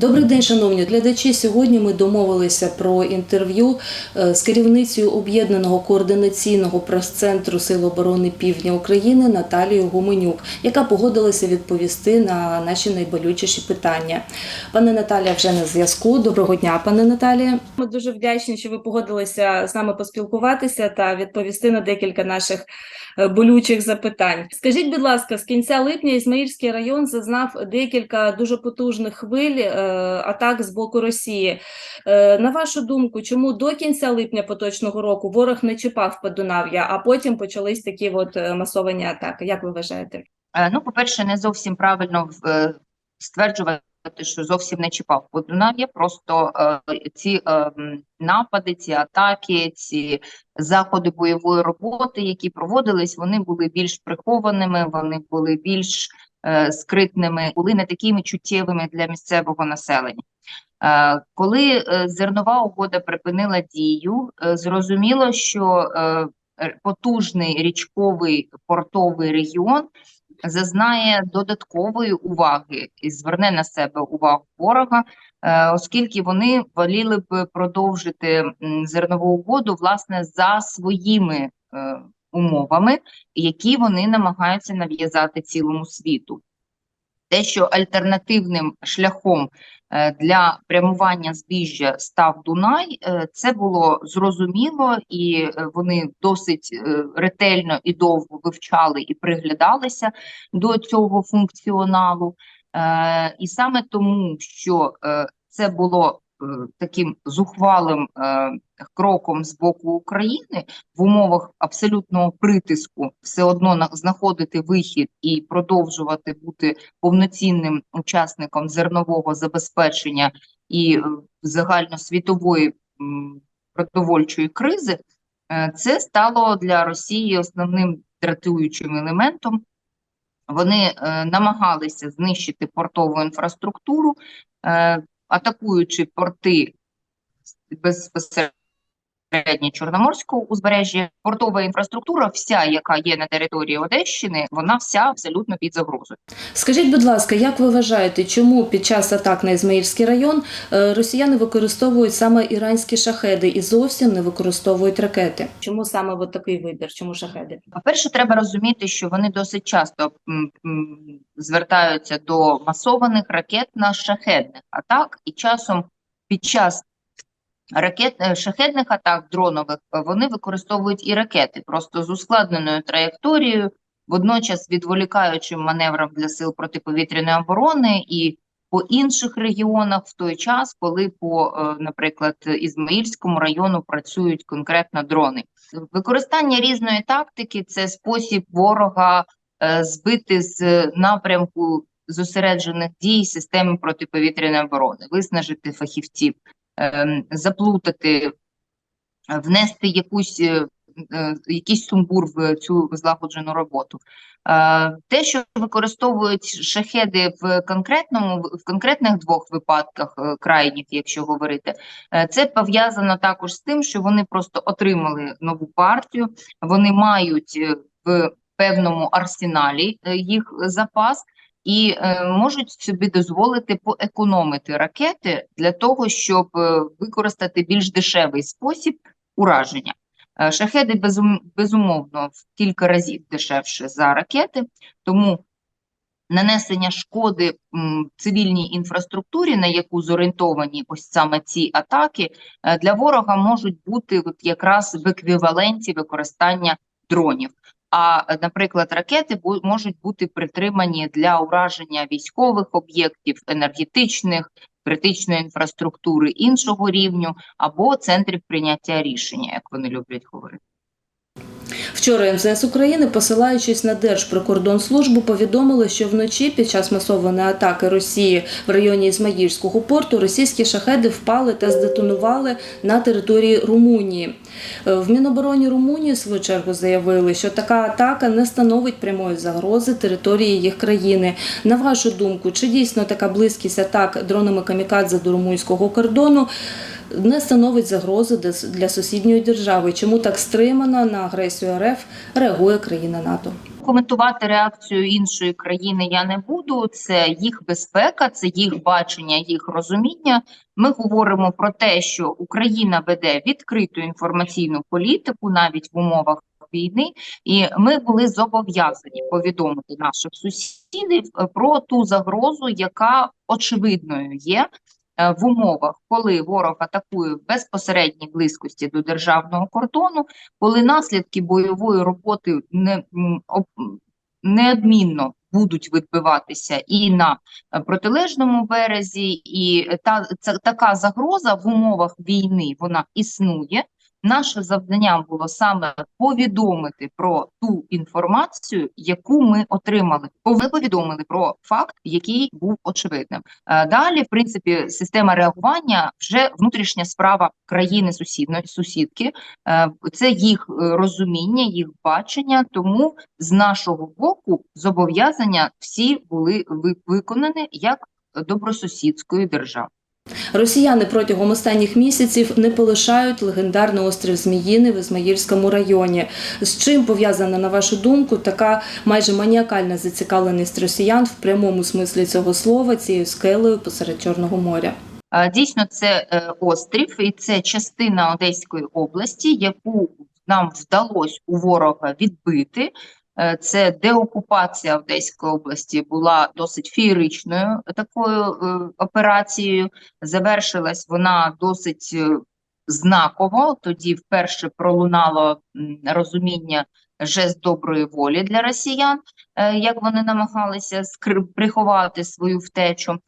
Добрий день, шановні глядачі. Сьогодні ми домовилися про інтерв'ю е, з керівницею об'єднаного координаційного прес-центру Сил оборони Півдня України Наталією Гуменюк, яка погодилася відповісти на наші найболючіші питання. Пане Наталія вже на зв'язку. Доброго дня, пане Наталія. Ми дуже вдячні, що ви погодилися з нами поспілкуватися та відповісти на декілька наших е, болючих запитань. Скажіть, будь ласка, з кінця липня Ізмаїльський район зазнав декілька дуже потужних хвиль е, атак з боку Росії. Е, На вашу думку, чому до кінця липня поточного року ворог не чіпав Подунав'я, а потім почались такі от е, масовані атаки? Як ви вважаєте? Е, Ну, по-перше, не зовсім правильно стверджувати, що зовсім не чіпав Подунав'я. Просто ці напади, ці атаки, ці заходи бойової роботи, які проводились, вони були більш прихованими, вони були більш скритними, були не такими чуттєвими для місцевого населення. Е, Коли е, зернова угода припинила дію, е, зрозуміло, що е, потужний річковий портовий регіон зазнає додаткової уваги і зверне на себе увагу ворога, е, оскільки вони воліли б продовжити зернову угоду власне за своїми е, умовами, які вони намагаються нав'язати цілому світу. Те, що альтернативним шляхом е, для прямування збіжжя став Дунай, е, це було зрозуміло, і е, вони досить ретельно і довго вивчали і приглядалися до цього функціоналу. І саме тому, що це було таким зухвалим е, кроком з боку України в умовах абсолютного притиску, все одно на- знаходити вихід і продовжувати бути повноцінним учасником зернового забезпечення і е, загальносвітової продовольчої кризи, е, це стало для Росії основним дратуючим елементом. Вони е, намагалися знищити портову інфраструктуру, е, атакуючи порти безпосередньо Чорноморського узбережжя. Портова інфраструктура, вся, яка є на території Одещини, вона вся абсолютно під загрозою. Скажіть, будь ласка, як ви вважаєте, чому під час атак на Ізмаїльський район е, росіяни використовують саме іранські шахеди і зовсім не використовують ракети? Чому саме от такий вибір? Чому шахеди? По-перше, треба розуміти, що вони досить часто звертаються до масованих ракетно-шахедних атак, і часом під час ракет е, шахедних атак дронових е, вони використовують і ракети, просто з ускладненою траєкторією, водночас відволікаючим маневром для сил протиповітряної оборони і по інших регіонах в той час, коли по, е, наприклад, Ізмаїльському району працюють конкретно дрони. Використання різної тактики це спосіб ворога збити з напрямку зосереджених дій системи протиповітряної оборони, виснажити фахівців, заплутати, е, внести якусь, е, е, якийсь сумбур в цю злагоджену роботу. Е, Те, що використовують шахеди в конкретному в конкретних двох випадках крайніх, якщо говорити, це пов'язано також з тим, що вони просто отримали нову партію, вони мають в певному арсеналі їх запас. І е, можуть собі дозволити поекономити ракети для того, щоб е, використати більш дешевий спосіб ураження. Е, Шахеди безум, безумовно в кілька разів дешевше за ракети, тому нанесення шкоди м, цивільній інфраструктурі, на яку зорієнтовані ось саме ці атаки, для ворога можуть бути от якраз в еквіваленті використання дронів. А, наприклад, ракети можуть бути притримані для ураження військових об'єктів, енергетичних, критичної інфраструктури іншого рівню або центрів прийняття рішення, як вони люблять говорити. Вчора МЗС України, посилаючись на Держприкордонслужбу, повідомили, що вночі під час масованої атаки Росії в районі Ізмаїльського порту російські шахеди впали та здетонували на території Румунії. Е, В Мінобороні Румунії в свою чергу заявили, що така атака не становить прямої загрози території їх країни. На вашу думку, чи дійсно така близькість атак дронами камікадзе до румунського кордону не становить загрози для- сусідньої держави? Чому так стримано на агресію РФ реагує країна НАТО? коментувати реакцію іншої країни я не буду. Це їх безпека, це їх бачення, їх розуміння. Ми говоримо про те, що Україна веде відкриту інформаційну політику навіть в умовах війни, і ми були зобов'язані повідомити наших сусідів е, про ту загрозу, яка очевидною є в умовах, коли ворог атакує в безпосередній близькості до державного кордону, коли наслідки бойової роботи не неодмінно будуть відбиватися і на е, протилежному березі, і та це така загроза в умовах війни вона існує. Наше завдання було саме повідомити про ту інформацію, яку ми отримали. Ми повідомили про факт, який був очевидним. Е, Далі, в принципі, система реагування вже внутрішня справа країни сусідної сусідки. Е, Це їх е, розуміння, їх бачення. Тому з нашого боку зобов'язання всі були ви- виконані як добросусідської держави. Росіяни протягом останніх місяців не полишають легендарний острів Зміїни в Ізмаїльському районі. З чим пов'язана, на вашу думку, така майже маніакальна зацікавленість росіян в прямому смислі цього слова цією скелею посеред Чорного моря? Дійсно, це е, острів, і це частина Одеської області, яку нам вдалося у ворога відбити. Е, Це деокупація Одеської області була досить феєричною такою е, операцією. Завершилась вона досить е, знаково. Тоді вперше пролунало розуміння жест доброї волі для росіян, як вони намагалися приховати свою втечу.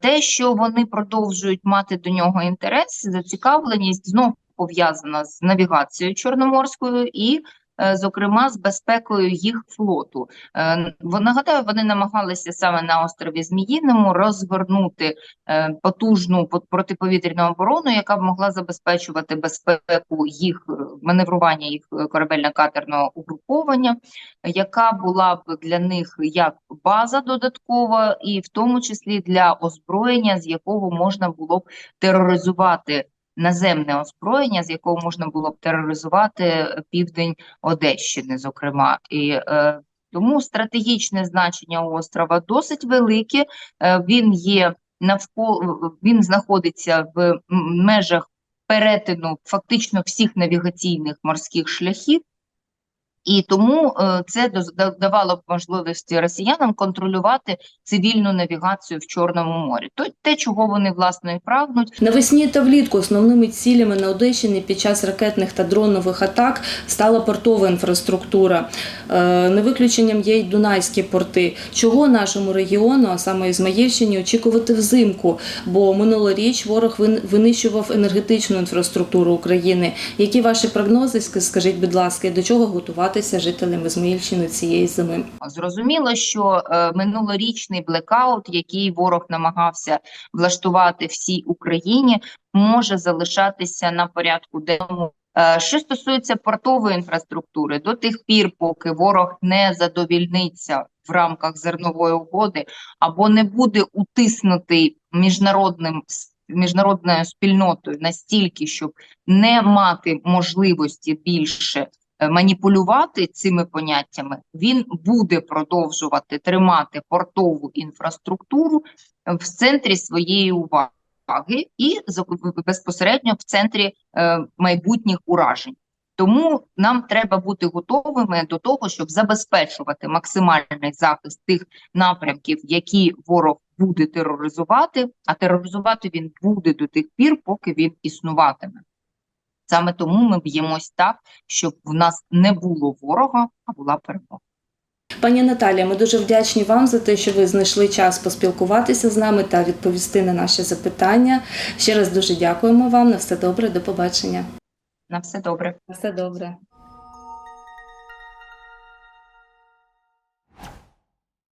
Те, що вони продовжують мати до нього інтерес, зацікавленість знов пов'язана з навігацією чорноморською і, зокрема, з безпекою їх флоту. Е, Нагадаю, вони намагалися саме на острові Зміїному розгорнути е, потужну пот- протиповітряну оборону, яка б могла забезпечувати безпеку їх е, маневрування їх е, корабельно-катерного угруповання, яка була б для них як база додаткова, і в тому числі для озброєння, з якого можна було б тероризувати наземне озброєння, з якого можна було б тероризувати е, південь Одещини, зокрема. І е, тому стратегічне значення острова досить велике. Е, він є навколо, він знаходиться в межах перетину фактично всіх навігаційних морських шляхів. І тому е, це давало б можливості росіянам контролювати цивільну навігацію в Чорному морі. То те, чого вони власне і прагнуть, Навесні та влітку основними цілями на Одещині під час ракетних та дронових атак стала портова інфраструктура. Е, Не виключенням є й Дунайські порти. Чого нашому регіону, а саме Ізмаїльщині, очікувати взимку? Бо минулоріч ворог винищував енергетичну інфраструктуру України. Які ваші прогнози? Ск- Скажіть, будь ласка, до чого готуватися жителям Ізмаїльщини цієї зими? Зрозуміло, що е, минулорічний блекаут, який ворог намагався влаштувати всій Україні, може залишатися на порядку денному. Е, Що стосується портової інфраструктури, до тих пір, поки ворог не задовільниться в рамках зернової угоди або не буде утиснутий міжнародним міжнародною спільнотою настільки, щоб не мати можливості більше маніпулювати цими поняттями, він буде продовжувати тримати портову інфраструктуру в центрі своєї уваги і безпосередньо в центрі е, майбутніх уражень. Тому нам треба бути готовими до того, щоб забезпечувати максимальний захист тих напрямків, які ворог буде тероризувати, а тероризувати він буде до тих пір, поки він існуватиме. Саме тому ми б'ємось так, щоб в нас не було ворога, а була перемога. Пані Наталія, ми дуже вдячні вам за те, що ви знайшли час поспілкуватися з нами та відповісти на наші запитання. Ще раз дуже дякуємо вам. На все добре, до побачення. На все добре. На все добре.